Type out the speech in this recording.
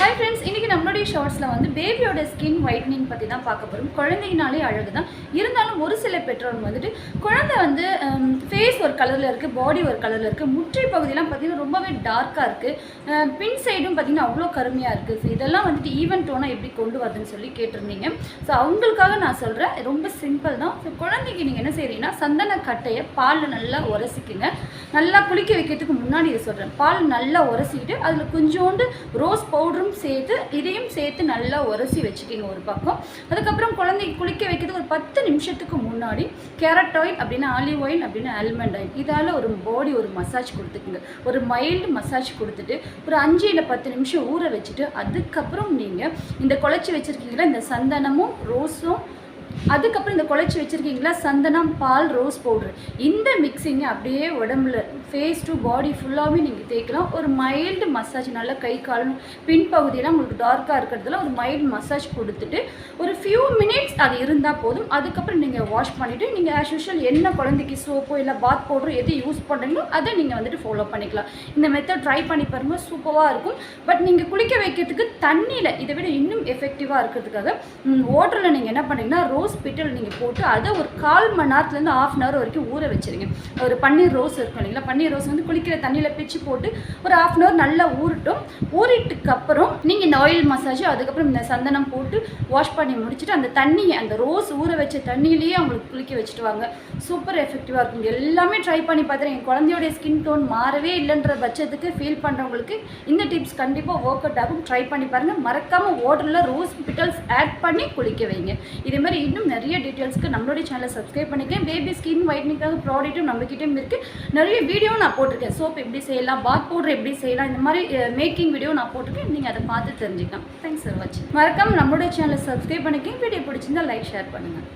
Hi friends, இன்றைக்கி நம்மளுடைய ஷார்ட்ஸில் வந்து பேபியோட ஸ்கின் ஒயிட்னிங் பற்றி தான் பார்க்க போகிறோம் குழந்தைங்கனாலே அழகு தான் இருந்தாலும் ஒரு சில பெற்றோர் வந்துட்டு குழந்தை வந்து ஃபேஸ் ஒரு கலரில் இருக்குது பாடி ஒரு கலரில் இருக்குது முற்றை பகுதியெலாம் பார்த்திங்கன்னா ரொம்பவே டார்க்காக இருக்குது பின் சைடும் பார்த்திங்கன்னா அவ்வளோ கருமையாக இருக்குது ஸோ இதெல்லாம் வந்துட்டு ஈவன் டோனாக எப்படி கொண்டு வருதுன்னு சொல்லி கேட்டிருந்தீங்க. ஸோ அவங்களுக்காக நான் சொல்கிறேன் ரொம்ப சிம்பிள் தான். ஸோ குழந்தைக்கு நீங்கள் என்ன செய்கிறீங்கன்னா சந்தன கட்டையை பாலில் நல்லா உரசிக்குங்க. நல்லா குளிக்க வைக்கிறதுக்கு முன்னாடி இதை சொல்கிறேன் பால் நல்லா உரசிக்கிட்டு அதில் கொஞ்சோண்டு ரோஸ் பவுடரும் சேர்த்து இதையும் சேர்த்து நல்லா உரசி வச்சுக்கிங்க ஒரு பக்கம். அதுக்கப்புறம் குழந்தைக்கு குளிக்க வைக்கிறதுக்கு ஒரு பத்து நிமிஷத்துக்கு முன்னாடி கேரட் ஆயில் அப்படின்னு ஆலிவ் ஆயில் அப்படின்னு ஆல்மண்ட் ஆயில். இதால் ஒரு பாடி ஒரு மசாஜ் கொடுத்துக்குங்க. ஒரு மைல்டு மசாஜ் கொடுத்துட்டு ஒரு அஞ்சு இல்லை பத்து நிமிஷம் ஊற வச்சுட்டு அதுக்கப்புறம் நீங்கள் இந்த குழச்சி வச்சுருக்கீங்களா இந்த சந்தனமும் ரோஸும் அதுக்கப்புறம் இந்த குழைச்சி வச்சுருக்கீங்களா? சந்தனம் பால் ரோஸ் பவுட்ரு இந்த மிக்சிங்கை அப்படியே உடம்புல ஃபேஸ் டு பாடி ஃபுல்லாகவே நீங்கள் தேய்க்கலாம். ஒரு மைல்டு மசாஜ் நல்லா கை காலம் பின்பகுதியெல்லாம் உங்களுக்கு டார்க்காக இருக்கிறதுல ஒரு மைல்டு மசாஜ் கொடுத்துட்டு ஒரு ஃபியூ மினிட்ஸ் அது இருந்தால் போதும். அதுக்கப்புறம் நீங்கள் வாஷ் பண்ணிவிட்டு நீங்கள் ஆஸ் யூஷுவல் என்ன குழந்தைக்கு சோப்போ இல்லை பாத் பவுடரோ எது யூஸ் பண்ணுறீங்களோ அதை நீங்கள் வந்துட்டு ஃபாலோ பண்ணிக்கலாம். இந்த மெத்தட் ட்ரை பண்ணி பாருங்கள் சூப்பராக இருக்கும். பட் நீங்கள் குளிக்க வைக்கிறதுக்கு தண்ணியில் இதை விட இன்னும் எஃபெக்டிவாக இருக்கிறதுக்காக வாட்டரில் நீங்கள் என்ன பண்ணுறீங்கன்னா ரோஸ் பிட்டல் நீங்கள் போட்டு அதை ஒரு கால் மணி நேரத்துலேருந்து ஆஃப் அன் ஹவர் வரைக்கும் ஊற வச்சுருங்க. ஒரு பன்னீர் ரோஸ் இருக்கும் இல்லைங்களா? பன்னீர் ரோஸ் வந்து குளிக்கிற தண்ணியில் பிச்சு போட்டு ஒரு ஆஃப் அன் ஹவர் நல்லா ஊறட்டும். ஊறிட்டுக்கப்புறம் நீங்கள் இந்த ஆயில் மசாஜ் அதுக்கப்புறம் இந்த சந்தனம் போட்டு வாஷ் பண்ணி முடிச்சுட்டு அந்த தண்ணியை அந்த ரோஸ் ஊற வச்ச தண்ணியிலேயே அவங்களுக்கு குளிக்க வச்சுட்டு வாங்க. சூப்பர் எஃபெக்டிவாக இருக்கும். எல்லாமே ட்ரை பண்ணி பார்த்துறேன் என் குழந்தையோடைய ஸ்கின் டோன் மாறவே இல்லைன்ற பட்சத்துக்கு ஃபீல் பண்ணுறவங்களுக்கு இந்த டிப்ஸ் கண்டிப்பாக ஒர்க் அவுட் ஆகும். ட்ரை பண்ணி பாருங்கள் மறக்காமல் வாட்டரில் ரோஸ் பிட்டல்ஸ் ஆட் பண்ணி குளிக்க வைங்க. இதே மாதிரி இன்னும் நிறைய டீட்டெயில்ஸ்க்கு நம்மளுடைய சேனலை சப்ஸ்கிரைப் பண்ணிக்கேன் பேபி ஸ்கின் ஒயிட்னிங்காக ப்ராடக்ட்டும் நம்மக்கிட்டே இருக்குது நிறைய வீடியோ நான் போட்டிருக்கேன். சோப் எப்படி செய்யலாம் பாத் பவுடர் எப்படி செய்யலாம் இந்த மாதிரி மேக்கிங் வீடியோ நான் போட்டிருக்கேன். நீங்கள் அதை பார்த்து தெரிஞ்சுக்கலாம். தேங்க்ஸ் ஃபார் வாட்சிங் மறக்காம நம்மளுடைய சேனலை சப்ஸ்கிரைப் பண்ணிக்கேன் வீடியோ பிடிச்சிருந்தா லைக் ஷேர் பண்ணுங்கள்